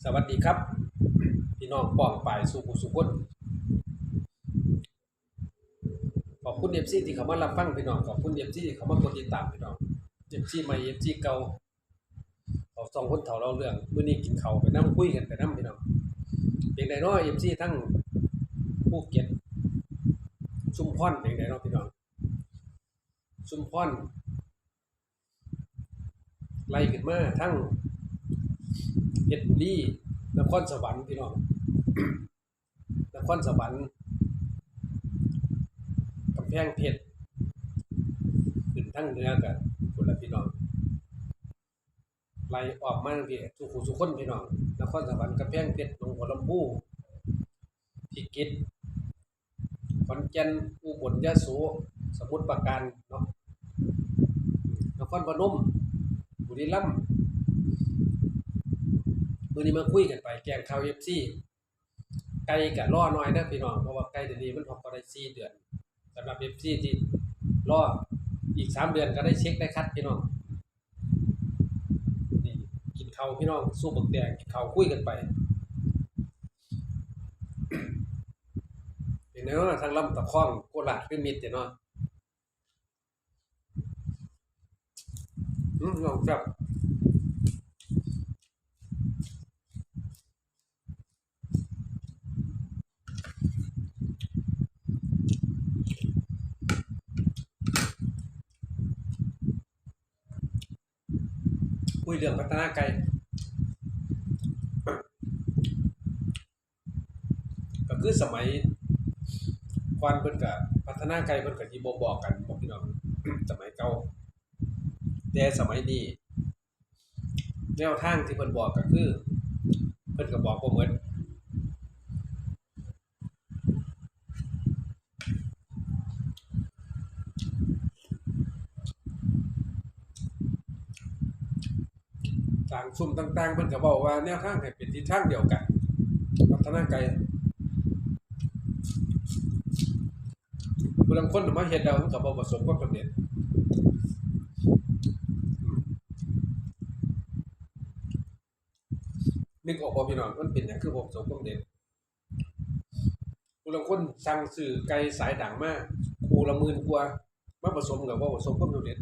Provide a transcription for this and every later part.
สวัสดีครับ พี่น้องป้องป่ายสุขุสุขนขอบคุณเอฟซีที่เขามารับฟังพี่น้องขอบคุณเอฟซีที่เขามากดติดตามพี่น้องเอฟซีใหม่เอฟซีเก่าเขาสองคนเถ่าเราเรื่องมื้อนี้กินเขาไปนั่งคุยกันไปนั่งพี่น้องเป็นไดนาะเอฟซีทั้งภูเก็ตชุมพรเป็นไดนาะพี่น้องชุมพรไล่ขึ้นมาทั้ง เพชรบุรีนครสวรรค์พี่น้องนครสวรรค์กำแพงเพชรขึ้นทั้งเหนือกันคนละพี่น้องไล่ออกมาที่สุขุสุขคนพี่น้องนครสวรรค์กำแพงเพชรหนองบัวลำพูพิจิตขอนแก่นอุบลยะโสสมุทรปราการเนาะนครพนมบุรีรัมย์ มื่อนี้มาคุยกันไปแกงข้าวเอฟซีไก่กับล่อน้อยนะพี่น้องเพราะว่าไก่เดี๋ยวนี้มันออกก็ได้สี่เดือนสำหรับเอฟซีที่รออีกสามเดือนก็ได้เช็คได้คัดพี่น้องนี่กินข้าวพี่น้องสู้บักแดงกินข้าวคุยกันไปเป็นไงเนาะทางลำตะคองโคราชเป็นมิตรเนาะลองจับ คุ ยเรื่องพัฒนาไกลก็คือสมัยควันเพิ่นกับพัฒนาไกลเพิ่นกับที่บ่บอกกันบอกพี่น้องสมัยเก่าแต่สมัยนี้แนวทางที่เพิ่นบอกก็คือ เพิ่นก็บอกบ่เหมือน ซุ่มต่างๆเพิ่นก็บอกว่าแนวทางให้เป็นทิศทางเดียวกันพัฒนาไกลผู้ลางคนมาเฮ็ดแล้วมันก็บ่ประสบความสำเร็จนึกออกบ่พี่น้องมันเป็นหยังคือผมสมความเด่นผู้ลางคนสั่งซื้อไก่สายด่างมากครูละหมื่นกว่ามาผสมกับว่าผสมความสำเร็จ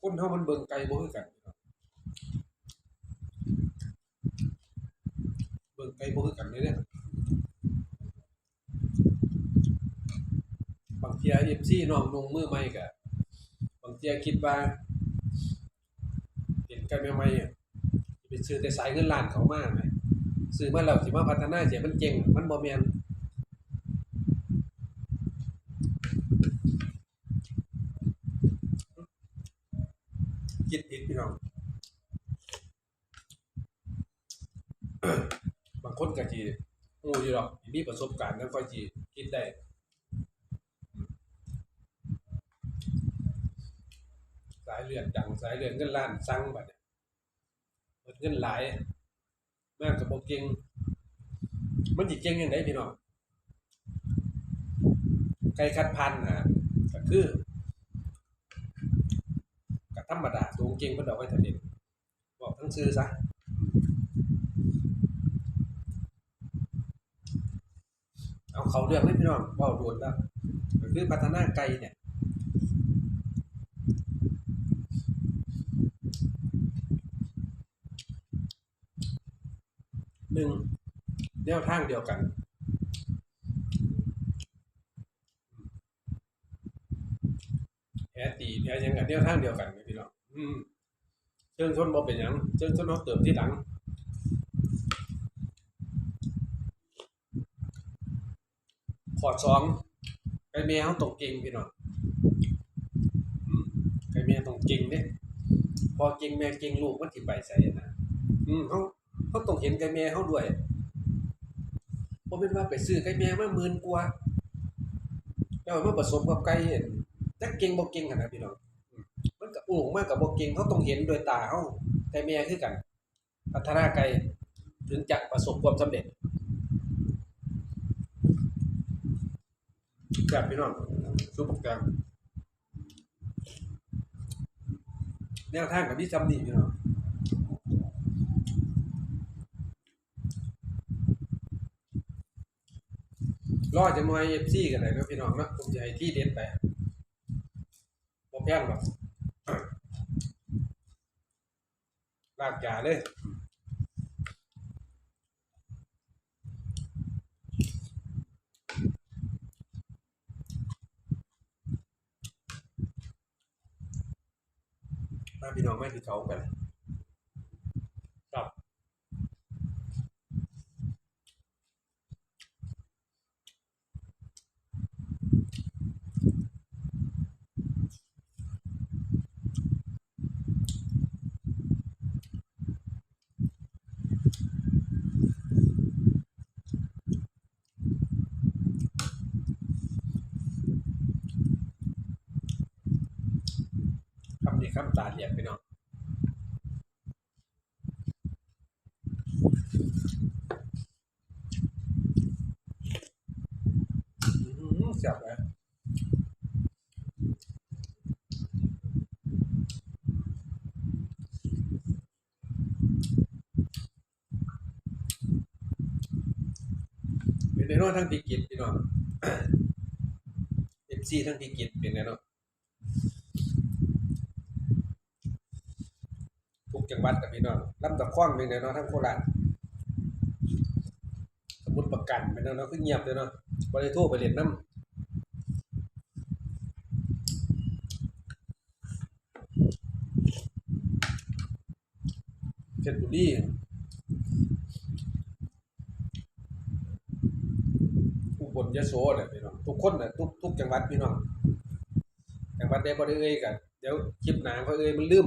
คนเฮามันเบิ่งไก่บ่คือกันเบิ่งไก่บ่คือกันเลยเด้บางเที่ย FC น้องนุ่งมือใหม่ก็บางเทียคิดว่าเห็นไก่ใหม่ๆอะสิไปซื้อแต่สายเงินล้านเขามาแหมซื้อมาแล้วสิมาพัฒนาเสียมันเจ๋งมันบ่แม่น คิดผิดพี่น้องบางคนก็จีงูอยู่หรอกมีประสบการณ์แล้วค่อยจีคิดได้สายเลือดดังสายเลือดเงินล้านสั่งบัดเนี่ยเงินหลายมากกับโบเก่งมันจีเก่งยังไงพี่น้องไก่คัดพันธุ์อะก็คือก็ธรรมดา เก่งเพิ่นเอาไว้ทะเลบอกทั้งชื่อซะเอาเขาเรื่องเลยพี่น้องว้าโดนแล้วคือพัฒนาไกลเนี่ยหนึ่งแนวทางเดียวกันแพ้ตีแพ้ยังกันแนวทางเดียวกันนี่พี่น้องอืม ชิงชนบ่เป็นหยังเชิงชนเขาเติมที่หลังขอดสองไก่แม่เขาตรงเก่งพี่น้องไก่แม่ตรงเก่งเด้พอเก่งแม่เก่งลูกมันสิไปใส่นะอืมเขาเขาต้องเห็นไก่แม่เขาด้วยบ่เป็นว่าไปซื้อไก่แม่มาหมื่นกว่าแล้วมาผสมกับไก่เห็นจักเก่งบ่เก่งขนาดพี่น้อง อืมมันก็อู้มากกับบ่เก่งเขาต้องเห็นโดยตาเขาแต่แม่คือกัน พัฒนาไกลถึงจะประสบความสำเร็จแบบพี่น้องซุปเปอร์แกรมแนวทางกับพี่จำนี่พี่น้องรอจะมวยเอฟซีกันเลยนะพี่น้องนะผมจะให้ที่เด็ดไปบ่แพงหรอก ลากยาเลยมาพี่น้องไม่ที่เขากันครับ คำนี้คำตาเหลียกพี่น้องอืมจับเลยเป็นแน่นอนทั้งพิกิจพี่น้องเอฟซีทั้งพิกิจเป็นแน่นอนทุก จังหวัดกับพี่น้องลำตะคว้างเป็นแน่นอนทั้งโคราชสมุดประกันเป็นแน่นอนคือเงียบเลยเนาะบริโทรไปเรียนน้ำเพชรบุรีอุบลยโสเนี่ยพี่น้องทุกคนน่ะทุกทุกจังหวัดพี่น้องจังหวัดใดบ่ได้เอ่ยกันเดี๋ยวคลิปหน้าเขาเอ่ยมันลืม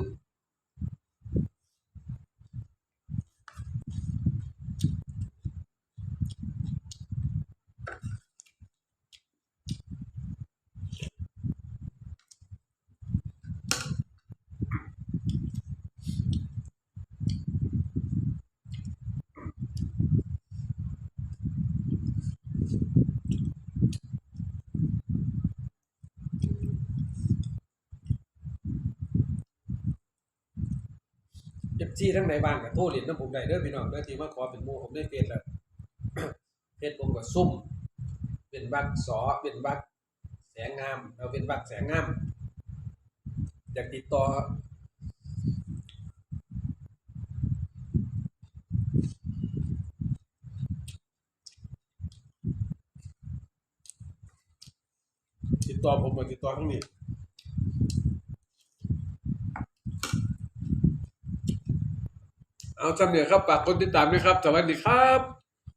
ซีทั้งในบ้านก็โทรเหรียนน้ำผมได้เด้อพี่น้องเด้อที่มาขอเป็นหมู่ผมได้เฟซแล้วเฟซผมก็ซุ่ม เป็นบักสอเป็นบักแสงงามเราเป็นบักแสงงามอยากติดต่อติดต่อผมมาติดต่อทั้งนี้ เอาจำเนี่ยครับฝากกดติดตามด้วยครับ สวัสดีครับ